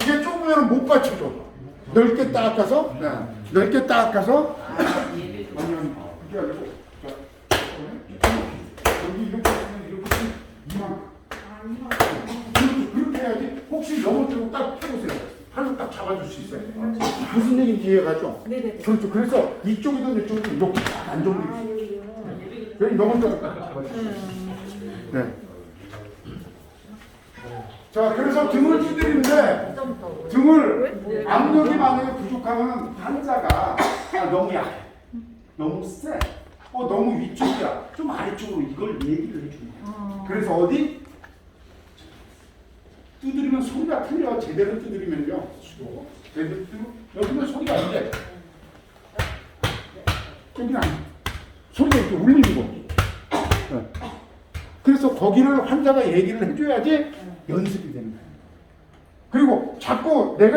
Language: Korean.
이게 좁으면 못 받쳐줘. 넓게 닦아서, 네. 넓게 닦아서, 아니, 아니, 그게 아니고, 자, 여기 이렇게 하면 이렇게 이만. 그렇게, 그렇게 해야지. 혹시 넘어뜨고 딱 펴보세요. 팔로 딱 잡아줄 수 있어요. 무슨 얘기인지 이해가죠? 네네네. 그렇죠. 그래서 이쪽이든 이쪽이든 이렇게 딱 안정돼 아, 있어요. 여기 넘어뜨고 딱 잡아줘요. 음. 네. 자, 그래서 등을 두드리는데 등을 압력이 만약에 부족하면 환자가 아, 너무 약해, 너무 세, 어 너무 위쪽이야, 좀 아래쪽으로 이걸 얘기를 해주는 거야. 어. 그래서 어디 두드리면 소리가 틀려. 제대로 두드리면요. 제대로 두드리면 여기는 소리가 안 돼. 여기는 안 돼. 소리가 이렇게 울리는 거. 네. 그래서 거기를 환자가 얘기를 해줘야지 연습이 되는 거예요. 그리고 자꾸 내가